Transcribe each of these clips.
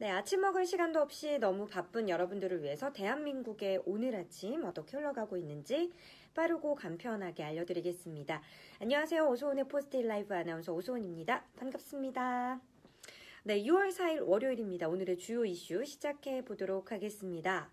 네, 아침 먹을 시간도 없이 너무 바쁜 여러분들을 위해서 대한민국의 오늘 아침 어떻게 흘러가고 있는지 빠르고 간편하게 알려드리겠습니다. 안녕하세요. 오소은의 포스트잇 라이브 아나운서 오소은입니다. 반갑습니다. 네, 6월 4일 월요일입니다. 오늘의 주요 이슈 시작해 보도록 하겠습니다.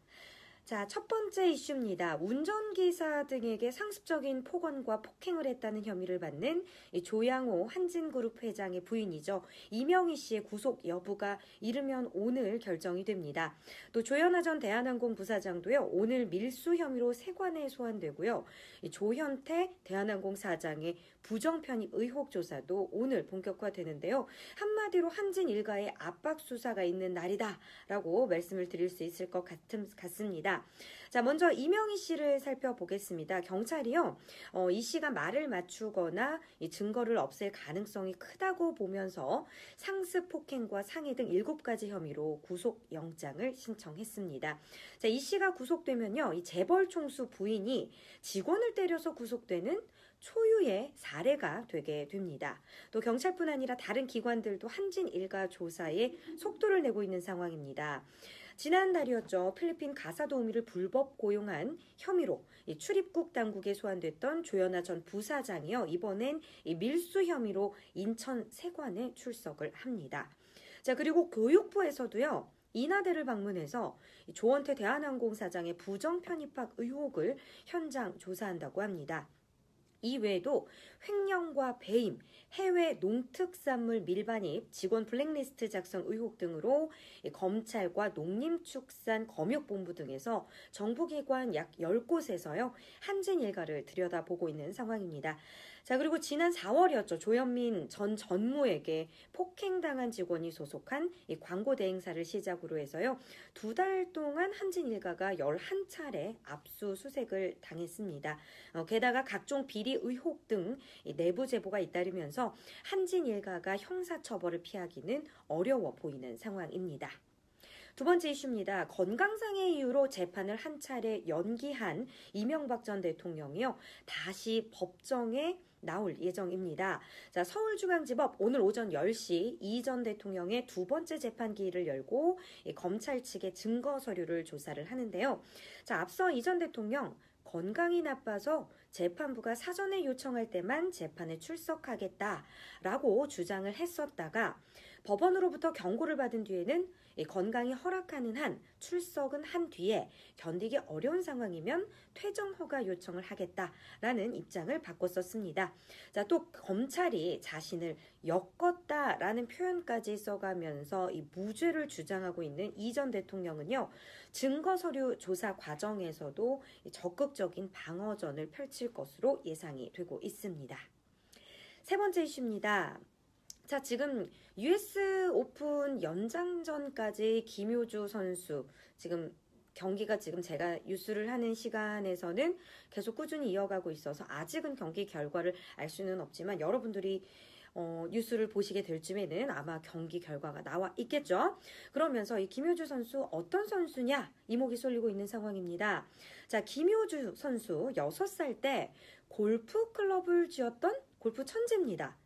자, 첫 번째 이슈입니다. 운전기사 등에게 상습적인 폭언과 폭행을 했다는 혐의를 받는 조양호 한진그룹 회장의 부인이죠. 이명희 씨의 구속 여부가 이르면 오늘 결정이 됩니다. 또 조현아 전 대한항공 부사장도요, 오늘 밀수 혐의로 세관에 소환되고요. 조현태 대한항공 사장의 부정편입 의혹 조사도 오늘 본격화되는데요. 한마디로 한진 일가의 압박 수사가 있는 날이다라고 말씀을 드릴 수 있을 것 같습니다. 자, 먼저 이명희 씨를 살펴보겠습니다. 경찰이요, 어, 이 씨가 말을 맞추거나 이 증거를 없앨 가능성이 크다고 보면서 상습 폭행과 상해 등 7가지 혐의로 구속 영장을 신청했습니다. 자, 이 씨가 구속되면요, 이 재벌 총수 부인이 직원을 때려서 구속되는 초유의 사례가 되게 됩니다. 또 경찰뿐 아니라 다른 기관들도 한진 일가 조사에 속도를 내고 있는 상황입니다. 지난달이었죠. 필리핀 가사 도우미를 불법 고용한 혐의로 출입국 당국에 소환됐던 조연아 전 부사장이요. 이번엔 밀수 혐의로 인천 세관에 출석을 합니다. 자, 그리고 교육부에서도요. 인하대를 방문해서 조원태 대한항공 사장의 부정 편입학 의혹을 현장 조사한다고 합니다. 이외에도 횡령과 배임, 해외 농특산물 밀반입, 직원 블랙리스트 작성 의혹 등으로 검찰과 농림축산 검역본부 등에서 정부기관 약 10곳에서요, 한진 일가를 들여다보고 있는 상황입니다. 자, 그리고 지난 4월이었죠. 조현민 전 전무에게 폭행당한 직원이 소속한 이 광고 대행사를 시작으로 해서요, 두 달 동안 한진 일가가 11차례 압수수색을 당했습니다. 어, 게다가 각종 비리 의혹 등 내부 제보가 잇따르면서 한진 일가가 형사처벌을 피하기는 어려워 보이는 상황입니다. 두 번째 이슈입니다. 건강상의 이유로 재판을 한 차례 연기한 이명박 전 대통령이요. 다시 법정에 나올 예정입니다. 자, 서울중앙지법 오늘 오전 10시 이 전 대통령의 두 번째 재판 기일을 열고 검찰 측의 증거 서류를 조사를 하는데요. 자, 앞서 이 전 대통령 건강이 나빠서 재판부가 사전에 요청할 때만 재판에 출석하겠다라고 주장을 했었다가 법원으로부터 경고를 받은 뒤에는 건강이 허락하는 한 출석은 한 뒤에 견디기 어려운 상황이면 퇴정 허가 요청을 하겠다라는 입장을 바꿨었습니다. 자, 또 검찰이 자신을 엮었다라는 표현까지 써가면서 이 무죄를 주장하고 있는 이 전 대통령은요, 증거 서류 조사 과정에서도 적극적인 방어전을 펼칠 것으로 예상이 되고 있습니다. 세 번째 이슈입니다. 자, 지금 US 오픈 연장전까지 김효주 선수 지금 경기가 지금 제가 뉴스를 하는 시간에서는 계속 꾸준히 이어가고 있어서 아직은 경기 결과를 알 수는 없지만 여러분들이 어, 뉴스를 보시게 될 쯤에는 아마 경기 결과가 나와 있겠죠. 그러면서 이 김효주 선수 어떤 선수냐 이목이 쏠리고 있는 상황입니다. 자, 김효주 선수 6살 때 골프 클럽을 지었던 골프 천재입니다.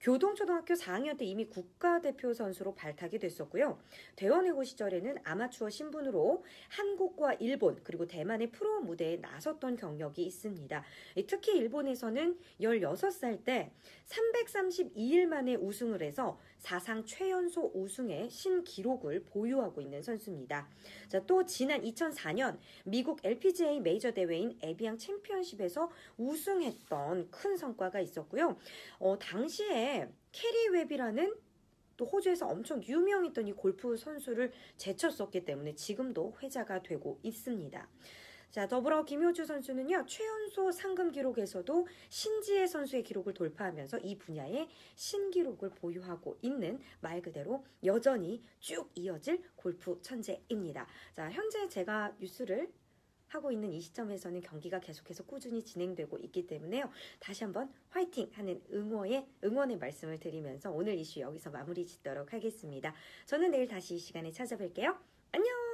교동초등학교 4학년 때 이미 국가대표 선수로 발탁이 됐었고요. 대원외고 시절에는 아마추어 신분으로 한국과 일본 그리고 대만의 프로 무대에 나섰던 경력이 있습니다. 특히 일본에서는 16살 때 332일 만에 우승을 해서 사상 최연소 우승의 신기록을 보유하고 있는 선수입니다. 자, 또 지난 2004년 미국 LPGA 메이저 대회인 에비앙 챔피언십에서 우승했던 큰 성과가 있었고요. 어, 당시 에 캐리 웹이라는 또 호주에서 엄청 유명했던 이 골프 선수를 제쳤었기 때문에 지금도 회자가 되고 있습니다. 자, 더불어 김효주 선수는요, 최연소 상금 기록에서도 신지혜 선수의 기록을 돌파하면서 이 분야의 신기록을 보유하고 있는 말 그대로 여전히 쭉 이어질 골프 천재입니다. 자, 현재 제가 뉴스를 하고 있는 이 시점에서는 경기가 계속해서 꾸준히 진행되고 있기 때문에요. 다시 한번 화이팅 하는 응원의, 응원의 말씀을 드리면서 오늘 이슈 여기서 마무리 짓도록 하겠습니다. 저는 내일 다시 이 시간에 찾아뵐게요. 안녕!